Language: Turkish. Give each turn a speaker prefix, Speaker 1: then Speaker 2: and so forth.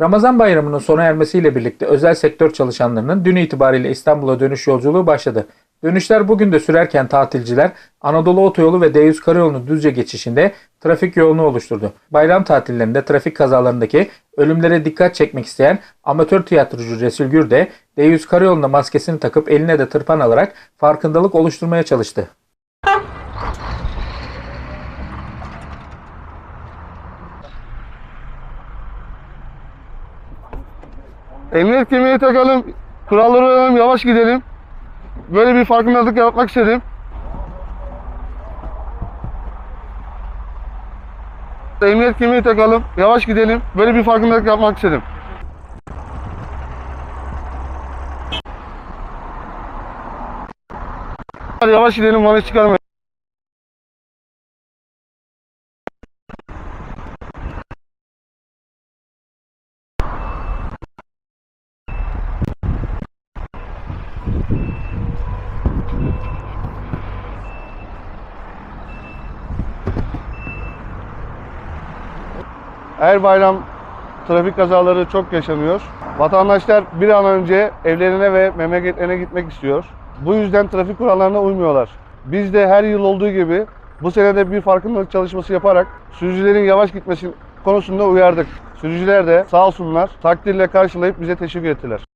Speaker 1: Ramazan bayramının sona ermesiyle birlikte özel sektör çalışanlarının dün itibariyle İstanbul'a dönüş yolculuğu başladı. Dönüşler bugün de sürerken tatilciler Anadolu Otoyolu ve D100 Karayolu'nun düzce geçişinde trafik yoğunluğu oluşturdu. Bayram tatillerinde trafik kazalarındaki ölümlere dikkat çekmek isteyen amatör tiyatrocu Resul Gür de D100 Karayolu'nda maskesini takıp eline de tırpan alarak farkındalık oluşturmaya çalıştı.
Speaker 2: Emniyet kemeri takalım, kuralları uyalım, yavaş gidelim. Böyle bir farkındalık yapmak istedim. Emniyet kemeri takalım, yavaş gidelim. Böyle bir farkındalık yapmak istedim. Yavaş gidelim, bana çıkarmayın. Her bayram trafik kazaları çok yaşanıyor. Vatandaşlar bir an önce evlerine ve memleketlerine gitmek istiyor. Bu yüzden trafik kurallarına uymuyorlar. Biz de her yıl olduğu gibi bu sene de bir farkındalık çalışması yaparak sürücülerin yavaş gitmesi konusunda uyardık. Sürücüler de sağ olsunlar takdirle karşılayıp bize teşekkür ettiler.